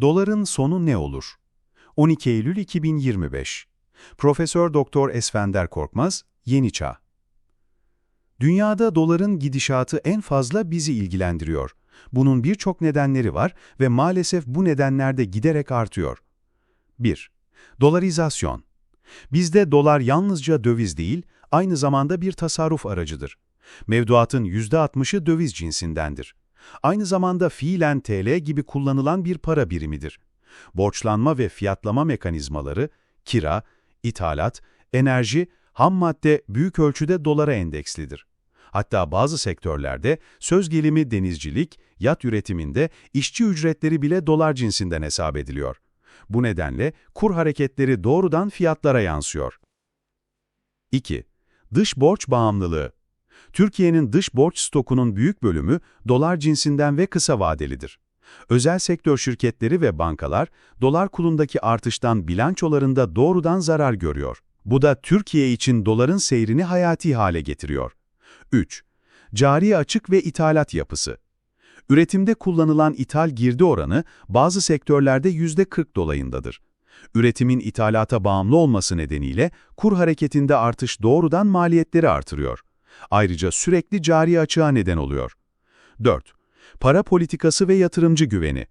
Doların sonu ne olur? 12 Eylül 2025 Profesör Doktor Esfender Korkmaz, Yeni Çağ Dünyada doların gidişatı en fazla bizi ilgilendiriyor. Bunun birçok nedenleri var ve maalesef bu nedenler de giderek artıyor. 1. Dolarizasyon Bizde dolar yalnızca döviz değil, aynı zamanda bir tasarruf aracıdır. Mevduatın %60'ı döviz cinsindendir. Aynı zamanda fiilen TL gibi kullanılan bir para birimidir. Borçlanma ve fiyatlama mekanizmaları, kira, ithalat, enerji, ham madde büyük ölçüde dolara endekslidir. Hatta bazı sektörlerde söz gelimi denizcilik, yat üretiminde işçi ücretleri bile dolar cinsinden hesap ediliyor. Bu nedenle kur hareketleri doğrudan fiyatlara yansıyor. 2. Dış borç bağımlılığı Türkiye'nin dış borç stokunun büyük bölümü dolar cinsinden ve kısa vadelidir. Özel sektör şirketleri ve bankalar dolar kurundaki artıştan bilançolarında doğrudan zarar görüyor. Bu da Türkiye için doların seyrini hayati hale getiriyor. 3. Cari açık ve ithalat yapısı. Üretimde kullanılan ithal girdi oranı bazı sektörlerde %40 dolayındadır. Üretimin ithalata bağımlı olması nedeniyle kur hareketinde artış doğrudan maliyetleri artırıyor. Ayrıca sürekli cari açığa neden oluyor. 4. Para politikası ve yatırımcı güveni.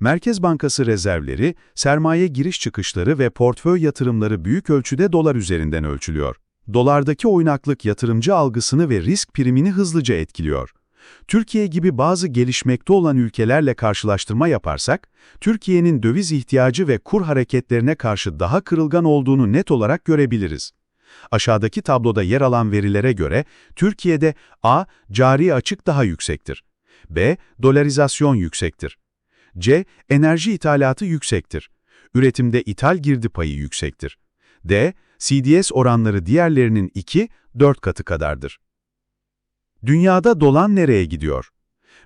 Merkez Bankası rezervleri, sermaye giriş çıkışları ve portföy yatırımları büyük ölçüde dolar üzerinden ölçülüyor. Dolardaki oynaklık yatırımcı algısını ve risk primini hızlıca etkiliyor. Türkiye gibi bazı gelişmekte olan ülkelerle karşılaştırma yaparsak, Türkiye'nin döviz ihtiyacı ve kur hareketlerine karşı daha kırılgan olduğunu net olarak görebiliriz. Aşağıdaki tabloda yer alan verilere göre Türkiye'de A. Cari açık daha yüksektir. B. Dolarizasyon yüksektir. C. Enerji ithalatı yüksektir. Üretimde ithal girdi payı yüksektir. D. CDS oranları diğerlerinin 2-4 katı kadardır. Dünyada dolan nereye gidiyor?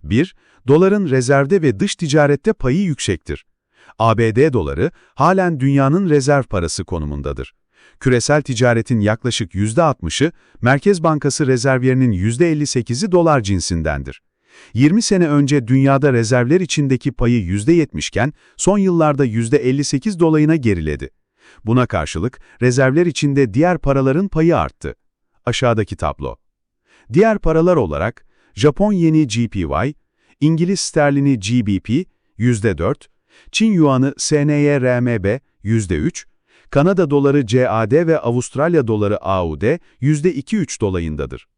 1. Doların rezervde ve dış ticarette payı yüksektir. ABD doları halen dünyanın rezerv parası konumundadır. Küresel ticaretin yaklaşık %60'ı, Merkez Bankası rezervlerinin %58'i dolar cinsindendir. 20 sene önce dünyada rezervler içindeki payı %70 iken son yıllarda %58 dolayına geriledi. Buna karşılık rezervler içinde diğer paraların payı arttı. Aşağıdaki tablo. Diğer paralar olarak Japon yeni GPY, İngiliz sterlini GBP %4, Çin yuanı SNYRMB %3, Kanada doları CAD ve Avustralya doları AUD %2-3 dolayındadır.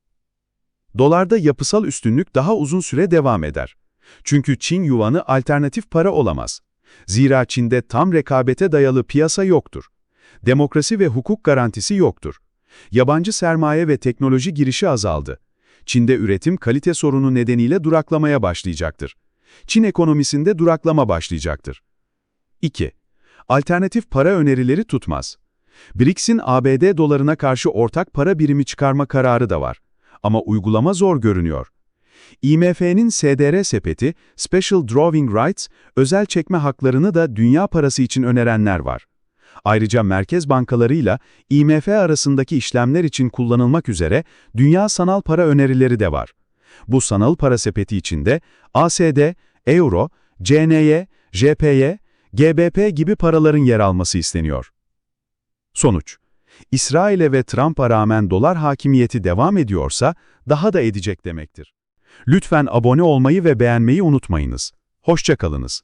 Dolarda yapısal üstünlük daha uzun süre devam eder. Çünkü Çin yuanı alternatif para olamaz. Zira Çin'de tam rekabete dayalı piyasa yoktur. Demokrasi ve hukuk garantisi yoktur. Yabancı sermaye ve teknoloji girişi azaldı. Çin'de üretim kalite sorunu nedeniyle duraklamaya başlayacaktır. Çin ekonomisinde duraklama başlayacaktır. 2. Alternatif para önerileri tutmaz. BRICS'in ABD dolarına karşı ortak para birimi çıkarma kararı da var. Ama uygulama zor görünüyor. IMF'nin SDR sepeti, Special Drawing Rights, özel çekme haklarını da dünya parası için önerenler var. Ayrıca merkez bankalarıyla IMF arasındaki işlemler için kullanılmak üzere dünya sanal para önerileri de var. Bu sanal para sepeti içinde ASD, Euro, CNY, JPY, GBP gibi paraların yer alması isteniyor. Sonuç İsrail'e ve Trump'a rağmen dolar hakimiyeti devam ediyorsa daha da edecek demektir. Lütfen abone olmayı ve beğenmeyi unutmayınız. Hoşçakalınız.